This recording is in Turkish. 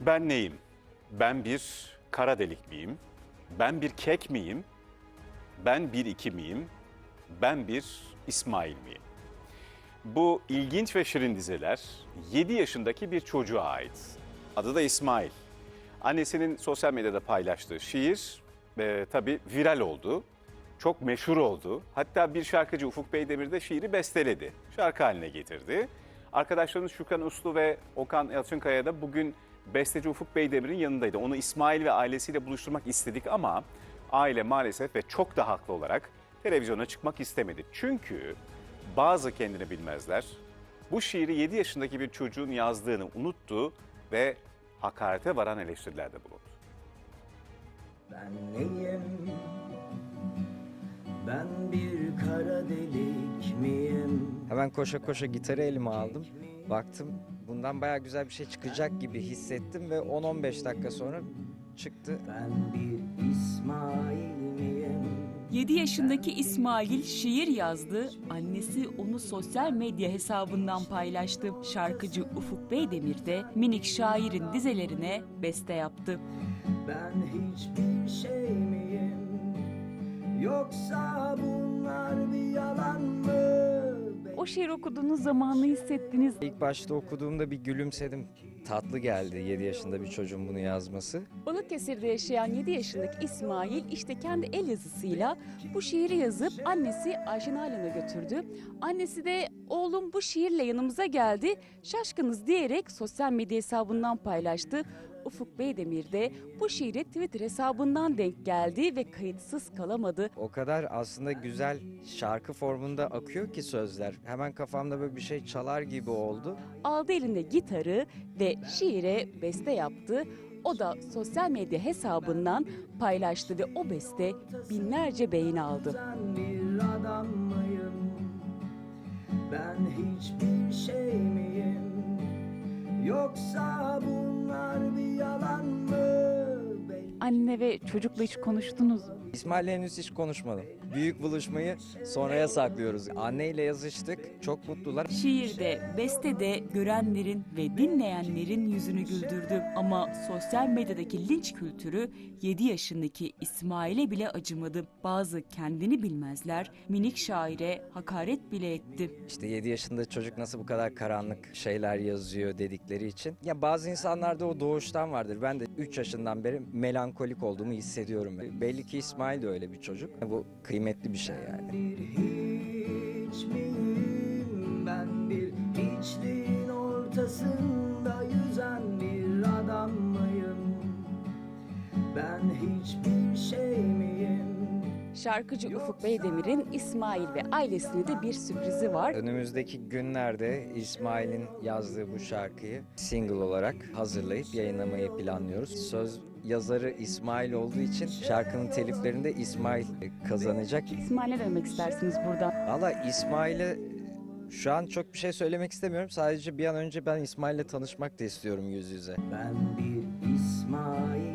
Ben neyim? Ben bir kara delik miyim? Ben bir kek miyim? Ben bir iki miyim? Ben bir İsmail miyim? Bu ilginç ve şirin dizeler 7 yaşındaki bir çocuğa ait. Adı da İsmail. Annesinin sosyal medyada paylaştığı şiir e, tabii viral oldu. Çok meşhur oldu. Hatta bir şarkıcı Ufuk Beydemir de şiiri besteledi. Şarkı haline getirdi. Arkadaşlarımız Şükran Uslu ve Okan Yalçınkaya da bugün besteci Ufuk Beydemir'in yanındaydı. Onu İsmail ve ailesiyle buluşturmak istedik ama aile maalesef ve çok da haklı olarak televizyona çıkmak istemedi. Çünkü bazı kendini bilmezler bu şiiri 7 yaşındaki bir çocuğun yazdığını unuttu ve hakarete varan eleştirilerde bulundu. Ben neyim? Ben bir kara delik miyim? Hemen koşa koşa gitarı elime aldım. Baktım bundan baya güzel bir şey çıkacak gibi hissettim ve 10-15 dakika sonra çıktı. Ben bir İsmail miyim? 7 yaşındaki İsmail şiir yazdı. Annesi onu sosyal medya hesabından paylaştı. Şarkıcı Ufuk Beydemir de minik şairin dizelerine beste yaptı. Ben hiçbir şey miyim? Yoksa bunlar bir yalan mı? O şiir okuduğunuz zamanı hissettiniz. İlk başta okuduğumda bir gülümsedim. Tatlı geldi 7 yaşında bir çocuğun bunu yazması. Balıkesir'de yaşayan 7 yaşındaki İsmail işte kendi el yazısıyla bu şiiri yazıp annesi Ayşen Alem'e götürdü. Annesi de oğlum bu şiirle yanımıza geldi şaşkınız diyerek sosyal medya hesabından paylaştı. Ufuk Beydemir de bu şiiri Twitter hesabından denk geldi ve kayıtsız kalamadı. O kadar aslında güzel şarkı formunda akıyor ki sözler. Hemen kafamda böyle bir şey çalar gibi oldu. Aldı eline gitarı ve şiire beste yaptı. O da sosyal medya hesabından paylaştı ve o beste binlerce beğeni aldı. Bir adam mıyım? Ben hiçbir şey miyim? Yoksa bunlar Anne ve çocukla hiç konuştunuz mu? İsmail'le henüz hiç konuşmadım. Büyük buluşmayı sonraya saklıyoruz. Anneyle yazıştık. Çok mutlular. Şiirde, bestede görenlerin ve dinleyenlerin yüzünü güldürdü. Ama sosyal medyadaki linç kültürü 7 yaşındaki İsmail'e bile acımadı. Bazı kendini bilmezler minik şaire hakaret bile etti. İşte 7 yaşında çocuk nasıl bu kadar karanlık şeyler yazıyor dedikleri için. Ya bazı insanlarda o doğuştan vardır. Ben de 3 yaşından beri melankolik olduğumu hissediyorum. Belli ki İsmail de öyle bir çocuk. Bu kıymetli bir şey yani. bir hiç miyim? Ben bir hiçliğin ortasında yüzen bir adam mıyım? Ben hiçbir şey miyim? Şarkıcı Ufuk Beydemir'in İsmail ve ailesine de bir sürprizi var. Önümüzdeki günlerde İsmail'in yazdığı bu şarkıyı single olarak hazırlayıp yayınlamayı planlıyoruz. Söz yazarı İsmail olduğu için şarkının teliflerini de İsmail kazanacak. İsmail'e demek istersiniz buradan. Valla İsmail'e şu an çok bir şey söylemek istemiyorum. Sadece bir an önce ben İsmail'le tanışmak da istiyorum yüz yüze. Ben bir İsmail